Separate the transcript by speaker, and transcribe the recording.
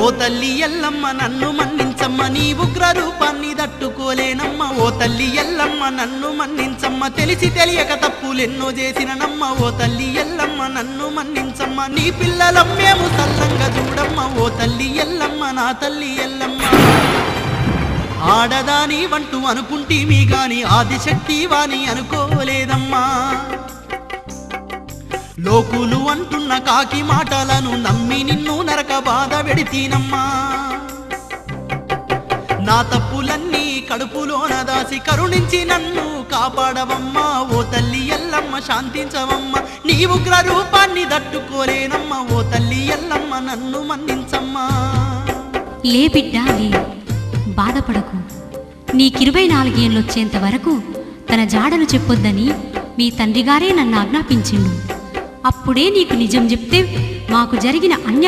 Speaker 1: ఓ తల్లి ఎల్లమ్మ నన్ను మన్నించమ్మ నీ ఉగ్ర రూపాన్ని తట్టుకోలేనమ్మ. ఓ తల్లి ఎల్లమ్మ నన్ను మన్నించమ్మ తెలిసి తెలియక తప్పులెన్నో చేసిన నమ్మ ఓ తల్లి ఎల్లమ్మ నన్ను మన్నించమ్మ నీ పిల్లలమ్మేము తల్లంగా సల్లంగా చూడమ్మ. ఓ తల్లి ఎల్లమ్మ నా తల్లి ఎల్లమ్మ. ఆడదాని వంటూ అనుకుంటీమి గాని ఆదిశక్తి వాని అనుకోలేదమ్మా. లోకులు అంటున్న కాకి మాటలను నమ్మి నిన్ను నరక బాధ వెడితీనమ్మా నా తప్పులన్నీ కడుపులోన దాసి కరుణించి నన్ను కాపాడవమ్మా. ఓ తల్లి ఎల్లమ్మ శాంతించవమ్మ. నీ ఉగ్ర రూపాన్ని దట్టుకోలేనమ్మా ఓ తల్లి ఎల్లమ్మ నన్ను మన్నించమ్మా.
Speaker 2: లే బిడ్డా లే. బాధపడకు. నీకిరవై నాలుగేళ్ళొచ్చేంత వరకు తన జాడను చెప్పొద్దని మీ తండ్రిగారే నన్ను ఆజ్ఞాపించిండు. అప్పుడే నీకు నిజం చెప్తే మాకు జరిగిన అన్యాయం